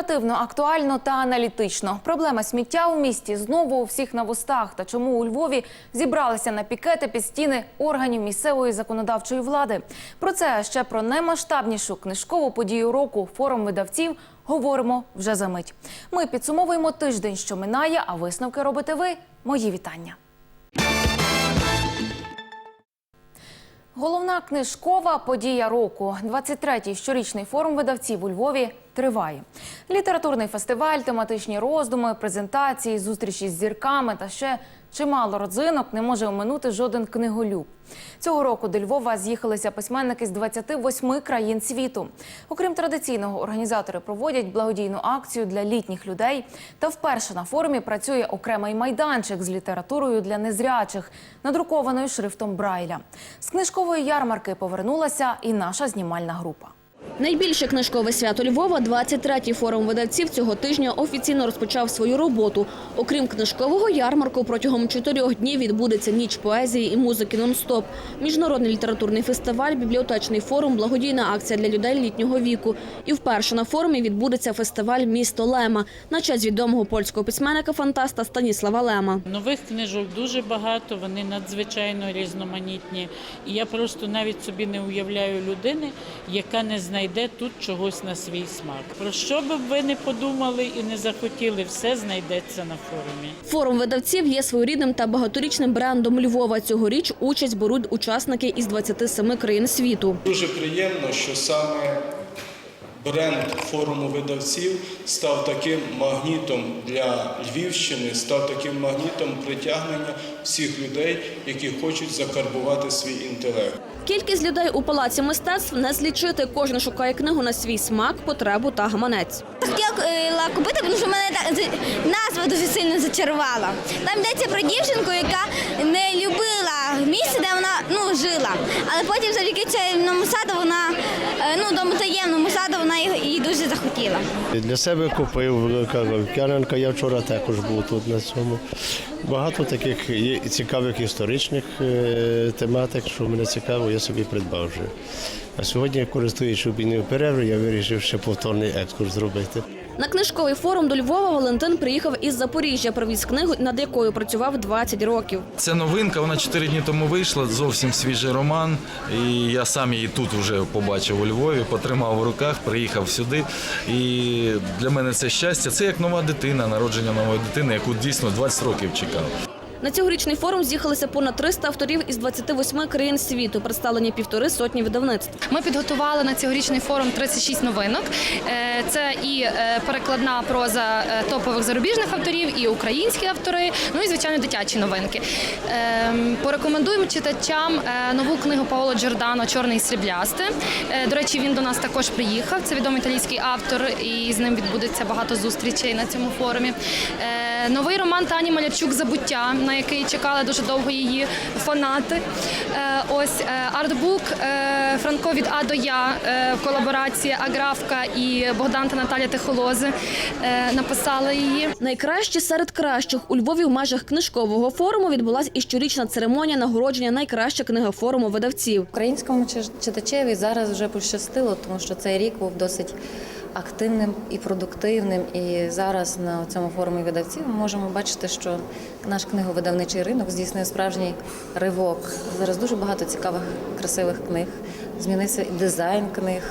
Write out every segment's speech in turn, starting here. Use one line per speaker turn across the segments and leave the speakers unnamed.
Оперативно, актуально та аналітично. Проблема сміття у місті знову у всіх на вустах. Та чому у Львові зібралися на пікети під стіни органів місцевої законодавчої влади? Про це ще про наймасштабнішу книжкову подію року форум видавців говоримо вже за мить. Ми підсумовуємо тиждень, що минає, а висновки робите ви. Мої вітання. Головна книжкова подія року. 23-й щорічний форум видавців у Львові триває. Літературний фестиваль, тематичні роздуми, презентації, зустрічі з зірками та ще чимало родзинок не може оминути жоден книголюб. Цього року до Львова з'їхалися письменники з 28 країн світу. Окрім традиційного, організатори проводять благодійну акцію для літніх людей. Та вперше на форумі працює окремий майданчик з літературою для незрячих, надрукованою шрифтом Брайля. З книжкової ярмарки повернулася і наша знімальна група.
Найбільше книжкове свято Львова, 23-й форум видавців цього тижня офіційно розпочав свою роботу. Окрім книжкового ярмарку, протягом чотирьох днів відбудеться ніч поезії і музики нон-стоп, міжнародний літературний фестиваль, бібліотечний форум, благодійна акція для людей літнього віку. І вперше на форумі відбудеться фестиваль Місто Лема на честь відомого польського письменника-фантаста Станіслава Лема.
Нових книжок дуже багато, вони надзвичайно різноманітні. І я просто навіть собі не уявляю людини, яка не знайде тут чогось на свій смак. Про що би ви не подумали і не захотіли, все знайдеться на форумі.
Форум видавців є своєрідним та багаторічним брендом Львова. Цьогоріч участь беруть учасники із 27 країн світу.
Дуже приємно, що саме бренд форуму видавців став таким магнітом для Львівщини, став таким магнітом притягнення всіх людей, які хочуть закарбувати свій інтелект.
Кількість людей у палаці мистецтв не злічити. Кожен шукає книгу на свій смак, потребу та гаманець.
Хотіла купити, тому що мене назва дуже сильно зачарувала. Там йдеться про дівчинку, яка не любила місце, де вона ну, жила. Але потім завдяки цьому саду вона, е, ну, тому таємному саду, вона її дуже захотіла.
Для себе купив Кияненка, я вчора також був тут на цьому. Багато таких цікавих історичних е, тематик, що мене цікаво, я собі придбав вже. А сьогодні, користуючись обійною перервою, я вирішив ще повторний екскурс зробити.
На книжковий форум до Львова Валентин приїхав із Запоріжжя. Привіз книгу, над якою працював 20 років.
Це новинка, вона чотири дні тому вийшла, зовсім свіжий роман. І я сам її тут вже побачив у Львові, потримав в руках, приїхав сюди. І для мене це щастя. Це як нова дитина, народження нової дитини, яку дійсно 20 років чекав.
На цьогорічний форум з'їхалися понад 300 авторів із 28 країн світу, представлені півтори сотні видавництв.
Ми підготували на цьогорічний форум 36 новинок. Е, Це і е, перекладна проза е, топових зарубіжних авторів, і українські автори, ну і звичайно дитячі новинки. Ем, Порекомендуємо читачам нову книгу Паоло Джордано Чорний і сріблясте. До речі, він до нас також приїхав. Це відомий італійський автор, і з ним відбудеться багато зустрічей на цьому форумі. Е, Новий роман Тані Малярчук Забуття, на який чекали дуже довго її фанати. Е, Ось е, артбук Франко від А до Я, е, колаборація Аграфка і Богдан та Наталя Тихолози написали її.
Найкращі серед кращих у Львові в межах книжкового форуму відбулася і щорічна церемонія нагородження найкраща книга форуму видавців.
Українському чи- читачеві зараз вже пощастило, тому що цей рік був досить активним і продуктивним. І зараз на цьому форумі видавців ми можемо бачити, що наш книговидавничий ринок здійснив справжній ривок. Зараз дуже багато цікавих, красивих книг. Змінився і дизайн книг,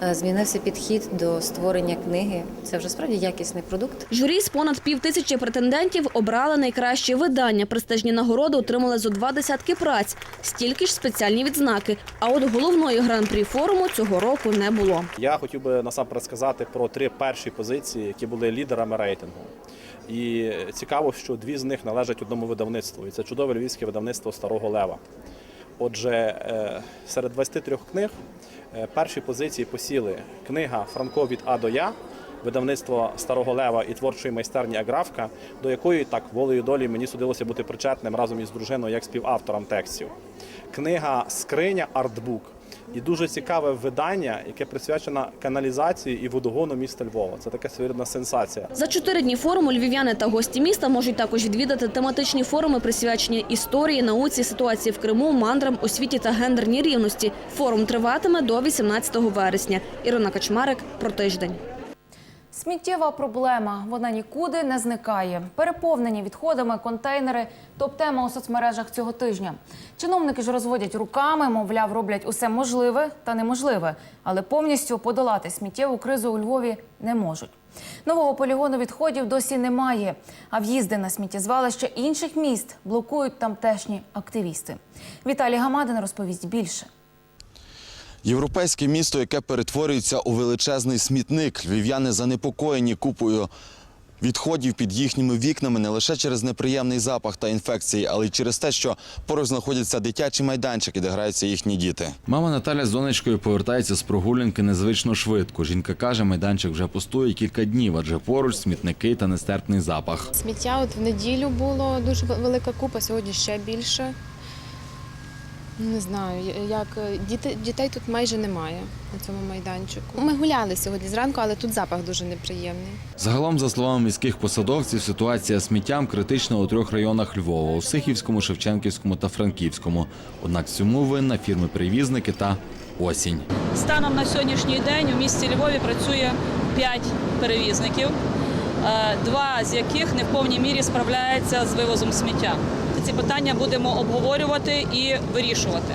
змінився підхід до створення книги. Це вже справді якісний продукт.
Журі з понад півтисячі претендентів обрали найкращі видання. Престижні нагороди отримали зо два десятки праць, стільки ж спеціальні відзнаки. А от головної гран-прі форуму цього року не було.
Я хотів би насамперед сказати про три перші позиції, які були лідерами рейтингу. І цікаво, що дві з них належать одному видавництву, і це чудове львівське видавництво Старого Лева. Отже, е, серед 23 книг е, перші позиції посіли книга Франко від А до Я, видавництво Старого Лева і творчої майстерні Аграфка, до якої так волею долі мені судилося бути причетним разом із дружиною як співавтором текстів. Книга Скриня Артбук. І дуже цікаве видання, яке присвячено каналізації і водогону міста Львова. Це така своєрідна сенсація.
За чотири дні форуму львів'яни та гості міста можуть також відвідати тематичні форуми, присвячені історії, науці, ситуації в Криму, мандрам, освіті та гендерній рівності. Форум триватиме до 18 вересня. Ірина Качмарик про тиждень.
Сміттєва проблема. Вона нікуди не зникає. Переповнені відходами контейнери топ-тема у соцмережах цього тижня. Чиновники ж розводять руками, мовляв, роблять усе можливе та неможливе, але повністю подолати сміттєву кризу у Львові не можуть. Нового полігону відходів досі немає, а в'їзди на сміттєзвалища інших міст блокують тамтешні активісти. Віталій Гамадин розповість більше.
Європейське місто, яке перетворюється у величезний смітник. Львів'яни занепокоєні купою відходів під їхніми вікнами не лише через неприємний запах та інфекції, але й через те, що поруч знаходяться дитячі майданчики, де граються їхні діти.
Мама Наталя з донечкою повертається з прогулянки незвично швидко. Жінка каже, майданчик вже пустує кілька днів, адже поруч смітники та нестерпний запах.
Сміття от в неділю було дуже велика купа, сьогодні ще більше. Не знаю, як діти, дітей тут майже немає на цьому майданчику. Ми гуляли сьогодні зранку, але тут запах дуже неприємний.
Загалом, за словами міських посадовців, ситуація з сміттям критична у трьох районах Львова у Сихівському, Шевченківському та Франківському. Однак цьому винна фірми-перевізники та осінь.
Станом на сьогоднішній день у місті Львові працює 5 перевізників, е, два з яких не в повній мірі справляються з вивозом сміття. Ці питання будемо обговорювати і вирішувати.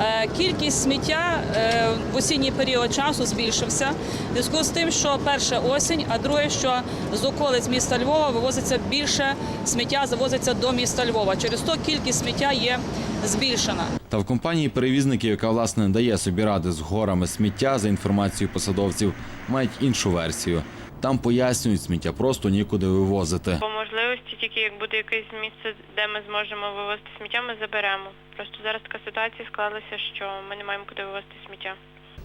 Е, Кількість сміття е, в осінній період часу збільшився в зв'язку з тим, що перше осінь, а друге, що з околиць міста Львова вивозиться більше сміття, завозиться до міста Львова. Через то кількість сміття є збільшена.
Та в компанії перевізників, яка власне дає собі ради з горами сміття, за інформацією посадовців, мають іншу версію. Там пояснюють, сміття просто нікуди вивозити.
По можливості, тільки як буде якесь місце, де ми зможемо вивозити сміття, ми заберемо. Просто зараз така ситуація склалася, що ми не маємо куди вивозити сміття.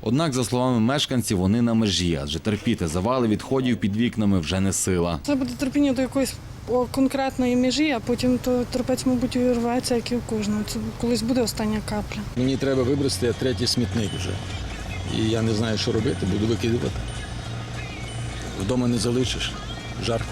Однак, за словами мешканців, вони на межі, адже терпіти завали відходів під вікнами вже не сила.
Це буде терпіння до якоїсь конкретної межі, а потім то терпець, мабуть, увірветься, як і у кожного. Це колись буде остання капля.
Мені треба вибросити третій смітник вже. І я не знаю, що робити, буду викидувати. Вдома не залишиш, жарко.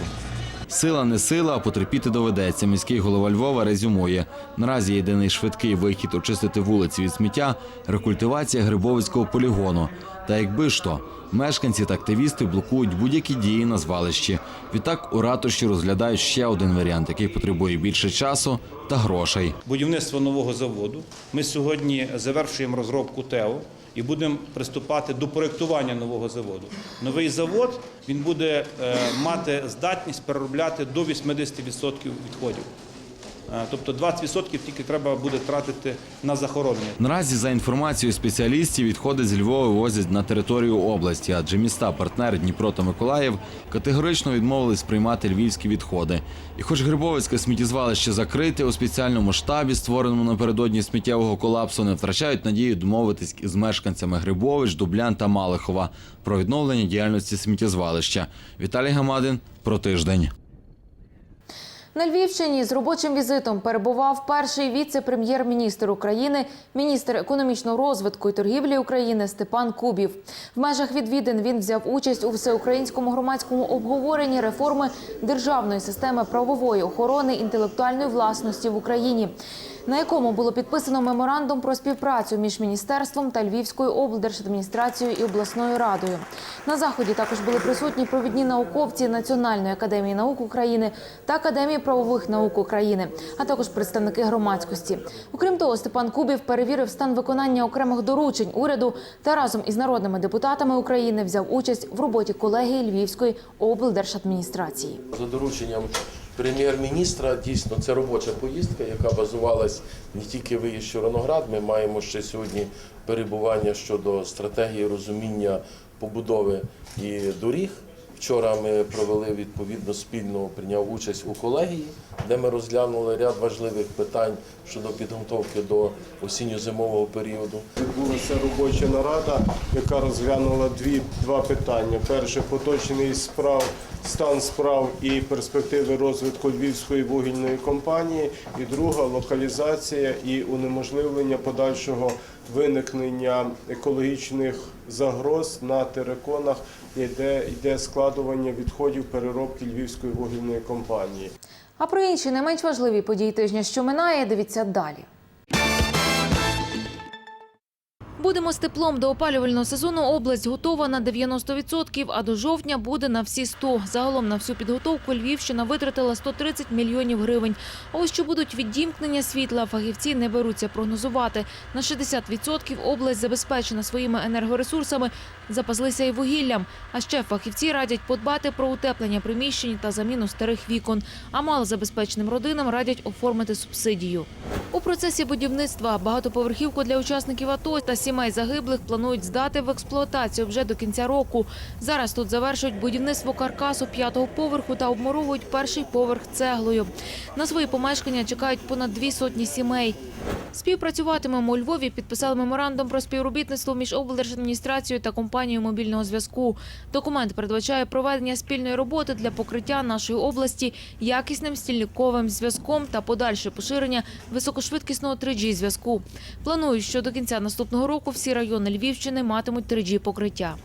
Сила не сила, а потерпіти доведеться. Міський голова Львова резюмує. Наразі єдиний швидкий вихід очистити вулиці від сміття рекультивація Грибовицького полігону. Та якби ж то, мешканці та активісти блокують будь-які дії на звалищі. Відтак у ратуші розглядають ще один варіант, який потребує більше часу та грошей.
будівництво нового заводу. Ми сьогодні завершуємо розробку ТЕО і будемо приступати до проєктування нового заводу. Новий завод він буде е, мати здатність переробляти до 80% відходів. Е, Тобто 20% тільки треба буде тратити на захоронення.
Наразі, за інформацією спеціалістів, відходи з Львова вивозять на територію області, адже міста партнери Дніпро та Миколаїв категорично відмовились приймати львівські відходи. І хоч Грибовицьке сміттєзвалище закрите у спеціальному штабі, створеному напередодні сміттєвого колапсу, не втрачають надію домовитись із мешканцями Грибович, Дублян та Малихова про відновлення діяльності сміттєзвалища. Віталій Гамадин про тиждень.
На Львівщині з робочим візитом перебував перший віце-прем'єр-міністр України, міністр економічного розвитку і торгівлі України Степан Кубів. В межах відвідин він взяв участь у всеукраїнському громадському обговоренні реформи державної системи правової охорони інтелектуальної власності в Україні. На якому було підписано меморандум про співпрацю між міністерством та Львівською облдержадміністрацією і обласною радою. На заході також були присутні провідні науковці Національної академії наук України та Академії правових наук України, а також представники громадськості. Окрім того, Степан Кубів перевірив стан виконання окремих доручень уряду та разом із народними депутатами України взяв участь в роботі колегії Львівської облдержадміністрації.
За дорученням прем'єр-міністра дійсно це робоча поїздка, яка базувалась не тільки виїзд в Чорноград. Ми маємо ще сьогодні перебування щодо стратегії розуміння побудови і доріг. Вчора ми провели відповідно спільно прийняв участь у колегії, де ми розглянули ряд важливих питань щодо підготовки до осінньо-зимового періоду.
Відбулася робоча нарада, яка розглянула дві два питання: перше поточний справ, стан справ і перспективи розвитку Львівської вугільної компанії, і друга локалізація і унеможливлення подальшого виникнення екологічних загроз на териконах, де йде складування відходів переробки Львівської вугільної компанії.
А про інші не менш важливі події тижня, що минає, дивіться далі. Будемо з теплом до опалювального сезону. Область готова на 90%, а до жовтня буде на всі 100. Загалом на всю підготовку Львівщина витратила 130 мільйонів гривень. А ось що будуть відімкнення світла, фахівці не беруться прогнозувати. На 60% область забезпечена своїми енергоресурсами, запаслися і вугіллям. А ще фахівці радять подбати про утеплення приміщень та заміну старих вікон. А малозабезпеченим родинам радять оформити субсидію. У процесі будівництва багатоповерхівку для учасників АТО та сімей загиблих планують здати в експлуатацію вже до кінця року. Зараз тут завершують будівництво каркасу п'ятого поверху та обмуровують перший поверх цеглою. На свої помешкання чекають понад дві сотні сімей. Співпрацюватимемо у Львові. Підписали меморандум про співробітництво між облдержадміністрацією та компанією мобільного зв'язку. Документ передбачає проведення спільної роботи для покриття нашої області якісним стільниковим зв'язком та подальше поширення високошвидкісного 3G зв'язку. Планують, що до кінця наступного року всі райони Львівщини матимуть 3G покриття.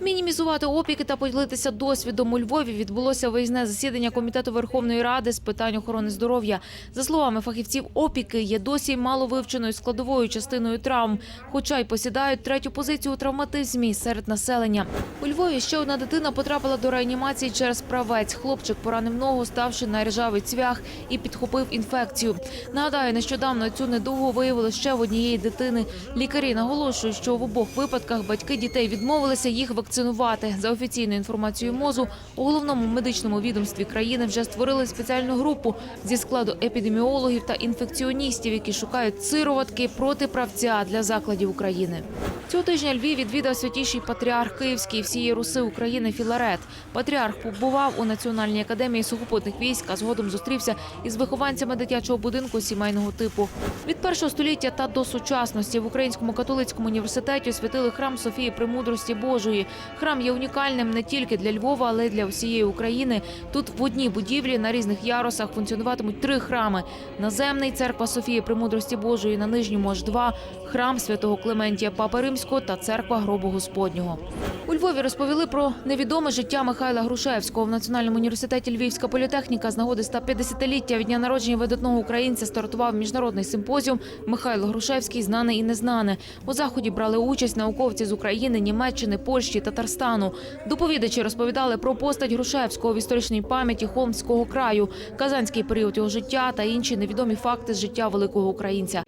Мінімізувати опіки та поділитися досвідом у Львові відбулося виїзне засідання комітету Верховної Ради з питань охорони здоров'я. За словами фахівців, опіки є досі мало вивченою складовою частиною травм, хоча й посідають третю позицію у травматизмі серед населення. У Львові ще одна дитина потрапила до реанімації через правець. Хлопчик поранив ногу, ставши на ржавий цвях і підхопив інфекцію. Нагадаю, нещодавно цю недугу виявили ще в однієї дитини. Лікарі наголошують, що в обох випадках батьки дітей відмовилися їх вакцинувати. За офіційною інформацією МОЗу, у головному медичному відомстві країни вже створили спеціальну групу зі складу епідеміологів та інфекціоністів, які шукають сироватки проти правця для закладів України. Цього тижня Львів відвідав святіший патріарх Київський всієї Руси України Філарет. Патріарх побував у Національній академії сухопутних військ, а згодом зустрівся із вихованцями дитячого будинку сімейного типу. Від першого століття та до сучасності в Українському католицькому університеті освятили храм Софії Премудрості Божої. Храм є унікальним не тільки для Львова, але й для всієї України. Тут в одній будівлі на різних ярусах функціонуватимуть три храми: наземний церква Софії Премудрості Божої на нижньому аж два, храм святого Клементія Папи Римського та церква Гробу Господнього. У Львові розповіли про невідоме життя Михайла Грушевського в Національному університеті Львівська політехніка з нагоди 150-ліття від дня народження видатного українця стартував міжнародний симпозіум Михайло Грушевський знане і незнане. У заході брали участь науковці з України, Німеччини, Польщі, Татарстану. Доповідачі розповідали про постать Грушевського в історичній пам'яті Холмського краю, казанський період його життя та інші невідомі факти з життя великого українця.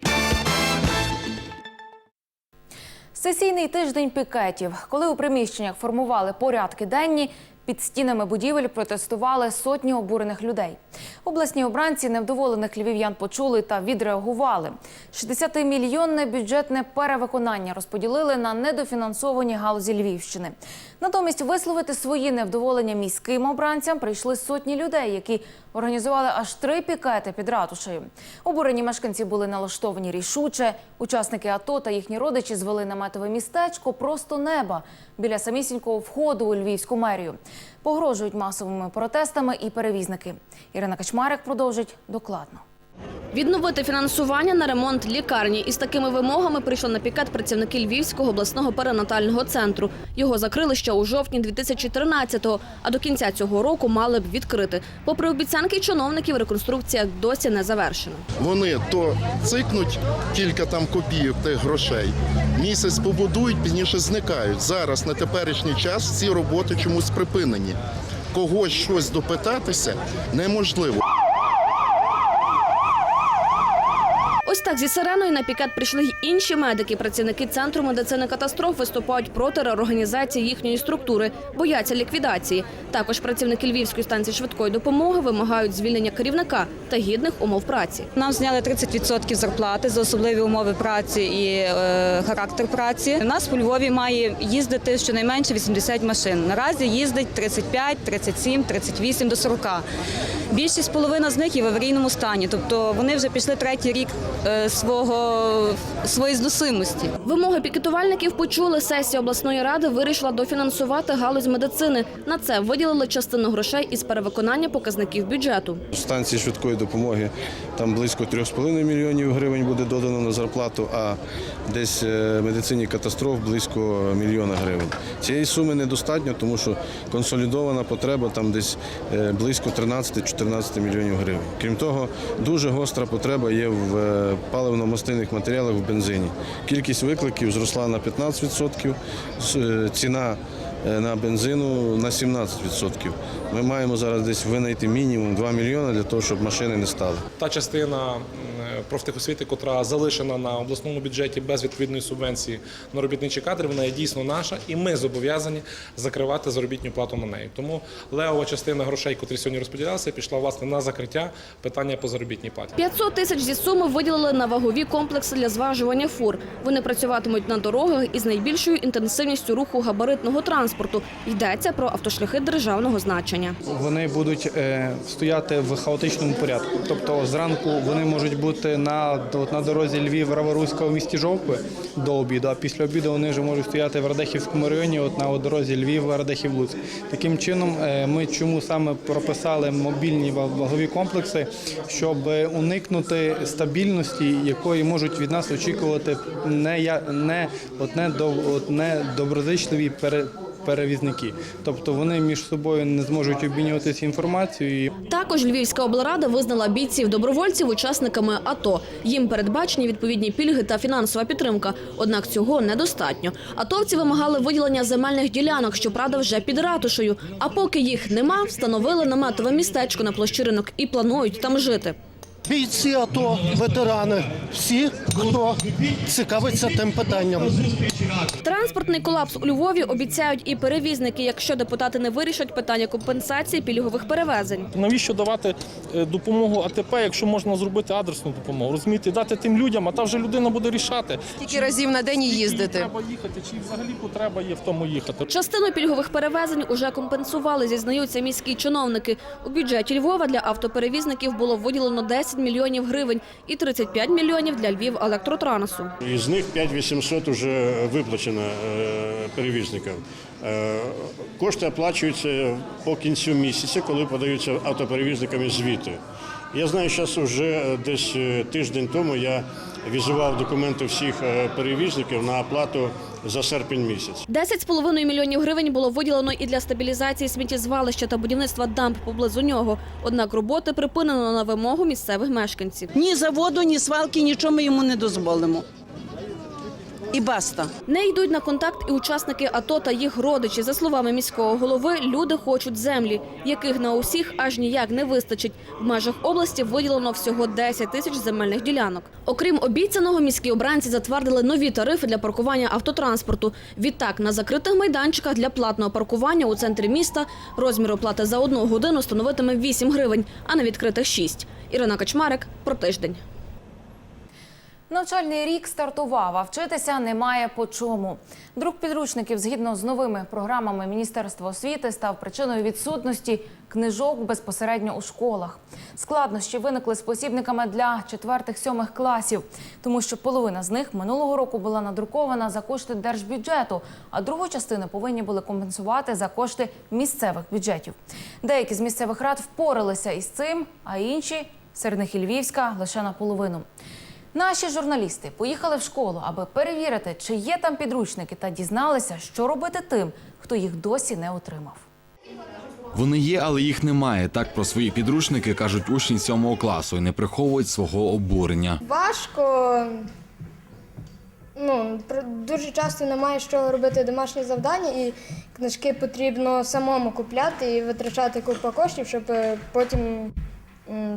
Сесійний тиждень пікетів, коли у приміщеннях формували порядки денні, під стінами будівель протестували сотні обурених людей. Обласні обранці невдоволених львів'ян почули та відреагували. 60-мільйонне бюджетне перевиконання розподілили на недофінансовані галузі Львівщини. Натомість висловити свої невдоволення міським обранцям прийшли сотні людей, які організували аж три пікети під ратушею. Обурені мешканці були налаштовані рішуче. Учасники АТО та їхні родичі звели наметове містечко просто неба біля самісінького входу у львівську мерію. Погрожують масовими протестами і перевізники. Ірина Качмарик продовжить докладно.
Відновити фінансування на ремонт лікарні із такими вимогами прийшли на пікет працівники Львівського обласного перинатального центру. Його закрили ще у жовтні 2013-го, а до кінця цього року мали б відкрити. Попри обіцянки чиновників, реконструкція досі не завершена.
Вони то цикнуть кілька там копійок тих грошей, місяць побудують, пізніше зникають. Зараз на теперішній час ці роботи чомусь припинені. Когось щось допитатися неможливо.
Ось так зі сиреною на пікет прийшли й інші медики. Працівники центру медицини катастроф виступають проти реорганізації їхньої структури, бояться ліквідації. Також працівники Львівської станції швидкої допомоги вимагають звільнення керівника та гідних умов праці.
Нам зняли 30% зарплати за особливі умови праці і е, характер праці. У нас у Львові має їздити щонайменше 80 машин. Наразі їздить 35, 37, 38 до 40. Більшість половина з них є в аварійному стані, тобто вони вже пішли третій рік е, свого своєї зносимості.
Вимоги пікетувальників почули. Сесія обласної ради вирішила дофінансувати галузь медицини. На це виділили частину грошей із перевиконання показників бюджету.
Станції швидкої допомоги там близько 3,5 мільйонів гривень буде додано на зарплату, а десь е, медицині катастроф близько мільйона гривень. Цієї суми недостатньо, тому що консолідована потреба там десь е, близько 13-14 мільйонів гривень. Крім того, дуже гостра потреба є в е, е, паливно-мастильних матеріалів в бензині. Кількість викликів зросла на 15%, е, ціна на бензину на 17%. Ми маємо зараз десь винайти мінімум 2 мільйони для того, щоб машини не стали.
та частина профтехосвіти, котра залишена на обласному бюджеті без відповідної субвенції на робітничі кадри, вона є дійсно наша, і ми зобов'язані закривати заробітну плату на неї. Тому левова частина грошей, котрі сьогодні розподілялися, пішла власне на закриття питання по заробітній платі.
500 тисяч зі суми виділили на вагові комплекси для зважування фур. Вони працюватимуть на дорогах із найбільшою інтенсивністю руху габаритного транспорту. Йдеться про автошляхи державного значення.
Вони будуть е, стояти в хаотичному порядку. Тобто зранку вони можуть бути на, от, на дорозі Львів Раворуська в місті Жовкви до обіду, а після обіду вони вже можуть стояти в Радехівському районі, от на от, дорозі Львів, Радехів, Луцьк. Таким чином, е, ми чому саме прописали мобільні вагові комплекси, щоб уникнути стабільності, якої можуть від нас очікувати не, я- не, от, не, дов- от, не доброзичливі пере, перевізники. Тобто вони між собою не зможуть обмінюватися інформацією.
Також Львівська облрада визнала бійців добровольців учасниками АТО. Їм передбачені відповідні пільги та фінансова підтримка. Однак цього недостатньо. Атовці вимагали виділення земельних ділянок, щоправда, вже під ратушею. А поки їх нема, встановили наметове містечко на площі ринок і планують там жити.
Бійці АТО, ветерани, всі, хто цікавиться тим питанням.
Транспортний колапс у Львові обіцяють і перевізники, якщо депутати не вирішать питання компенсації пільгових перевезень.
Навіщо давати е, допомогу АТП, якщо можна зробити адресну допомогу? Розумієте, дати тим людям, а та вже людина буде рішати.
Скільки разів на день їздити?
Треба їхати, чи взагалі потреба є в тому їхати.
Частину пільгових перевезень уже компенсували, зізнаються міські чиновники. У бюджеті Львова для автоперевізників було виділено 10 мільйонів гривень і 35 мільйонів для Львів електротрансу.
Із них 5800 вже виплачено е, перевізникам. Е, Кошти оплачуються по кінцю місяця, коли подаються автоперевізниками звіти. Я знаю, зараз вже десь е, тиждень тому я візував документи всіх перевізників на оплату за серпень місяць.
10,5 мільйонів гривень було виділено і для стабілізації сміттєзвалища та будівництва дамб поблизу нього. Однак роботи припинено на вимогу місцевих мешканців.
Ні заводу, ні свалки, нічого ми йому не дозволимо. І баста.
Не йдуть на контакт і учасники АТО та їх родичі. За словами міського голови, люди хочуть землі, яких на усіх аж ніяк не вистачить. В межах області виділено всього 10 тисяч земельних ділянок. Окрім обіцяного, міські обранці затвердили нові тарифи для паркування автотранспорту. Відтак, на закритих майданчиках для платного паркування у центрі міста розмір оплати за одну годину становитиме 8 гривень, а на відкритих 6. Ірина Качмарик про тиждень.
Навчальний рік стартував, а вчитися немає по чому. Друк підручників згідно з новими програмами Міністерства освіти став причиною відсутності книжок безпосередньо у школах. Складнощі виникли з посібниками для четвертих-сьомих класів, тому що половина з них минулого року була надрукована за кошти держбюджету, а другу частину повинні були компенсувати за кошти місцевих бюджетів. Деякі з місцевих рад впоралися із цим, а інші серед них і Львівська лише наполовину. Наші журналісти поїхали в школу, аби перевірити, чи є там підручники, та дізналися, що робити тим, хто їх досі не отримав.
Вони є, але їх немає. Так про свої підручники кажуть учні сьомого класу і не приховують свого обурення.
Важко. Ну, про- дуже часто немає що робити домашні завдання, і книжки потрібно самому купляти і витрачати купу коштів, щоб е, потім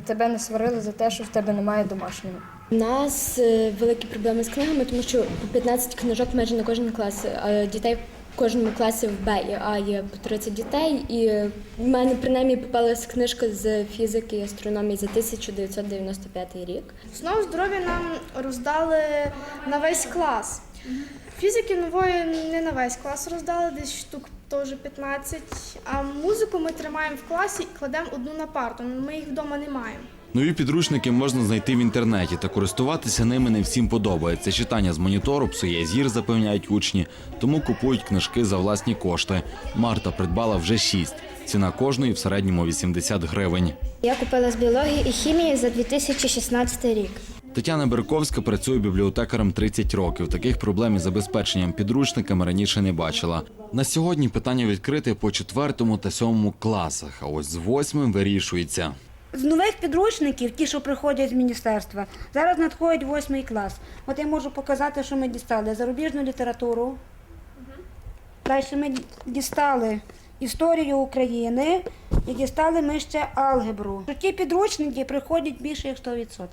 тебе не сварили за те, що в тебе немає домашнього.
У нас е, великі проблеми з книгами, тому що по 15 книжок майже на кожен клас. А дітей в кожному класі в Б і А є по 30 дітей. І в мене принаймні попалась книжка з фізики і астрономії за 1995 рік.
Основу здоров'я нам роздали на весь клас. Фізики нової не на весь клас роздали, десь штук теж 15. А музику ми тримаємо в класі і кладемо одну на парту. Ми їх вдома не маємо.
Нові підручники можна знайти в інтернеті, та користуватися ними не всім подобається. Читання з монітору псує зір, запевняють учні, тому купують книжки за власні кошти. Марта придбала вже шість. Ціна кожної в середньому 80 гривень.
Я купила з біології і хімії за 2016 рік.
Тетяна Берковська працює бібліотекарем 30 років. Таких проблем із забезпеченням підручниками раніше не бачила. На сьогодні питання відкрите по четвертому та сьомому класах, а ось з восьмим вирішується.
З нових підручників, ті, що приходять з міністерства, зараз надходить восьмий клас. От я можу показати, що ми дістали зарубіжну літературу. Далі ми дістали історію України і дістали ми ще алгебру. Ті підручники приходять більше як 100%.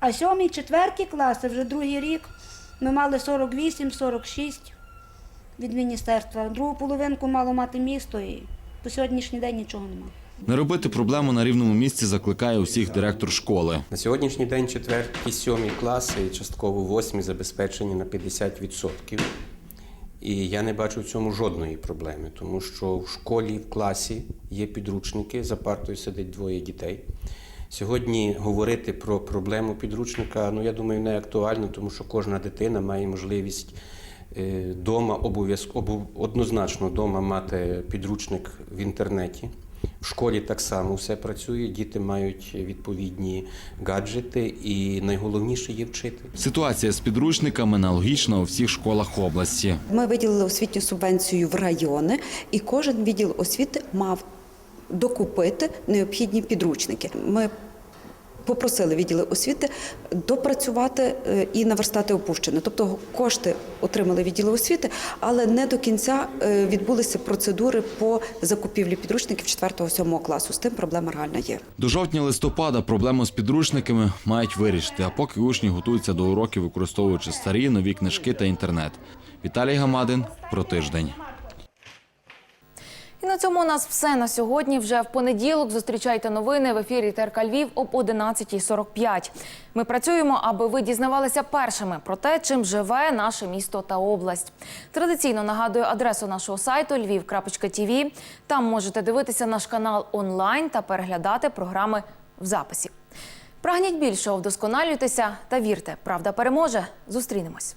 А сьомий, четвертий класи, вже другий рік, ми мали 48-46 від міністерства. Другу половинку мало мати місто і по сьогоднішній день нічого немає.
Не робити проблему на рівному місці закликає усіх директор школи.
На сьогоднішній день четверті, сьомі класи і частково восьмі забезпечені на 50%. І я не бачу в цьому жодної проблеми, тому що в школі, в класі є підручники, за партою сидить двоє дітей. Сьогодні говорити про проблему підручника, ну я думаю, не актуально, тому що кожна дитина має можливість вдома обов'язково однозначно вдома мати підручник в інтернеті. В школі так само все працює, діти мають відповідні гаджети, і найголовніше є вчити.
Ситуація з підручниками аналогічна у всіх школах області.
Ми виділили освітню субвенцію в райони, і кожен відділ освіти мав докупити необхідні підручники. Ми попросили відділи освіти допрацювати е, і наверстати опущене. Тобто кошти отримали відділи освіти, але не до кінця е, відбулися процедури по закупівлі підручників 4-7 класу. З тим проблема реальна є.
До жовтня-листопада проблему з підручниками мають вирішити, а поки учні готуються до уроків, використовуючи старі, нові книжки та інтернет. Віталій Гамадин про тиждень.
На цьому у нас все на сьогодні. Вже в понеділок зустрічайте новини в ефірі ТРК Львів об 11.45. Ми працюємо, аби ви дізнавалися першими про те, чим живе наше місто та область. Традиційно нагадую адресу нашого сайту lviv.tv. Там можете дивитися наш канал онлайн та переглядати програми в записі. Прагніть більшого, вдосконалюйтеся та вірте, правда переможе. Зустрінемось.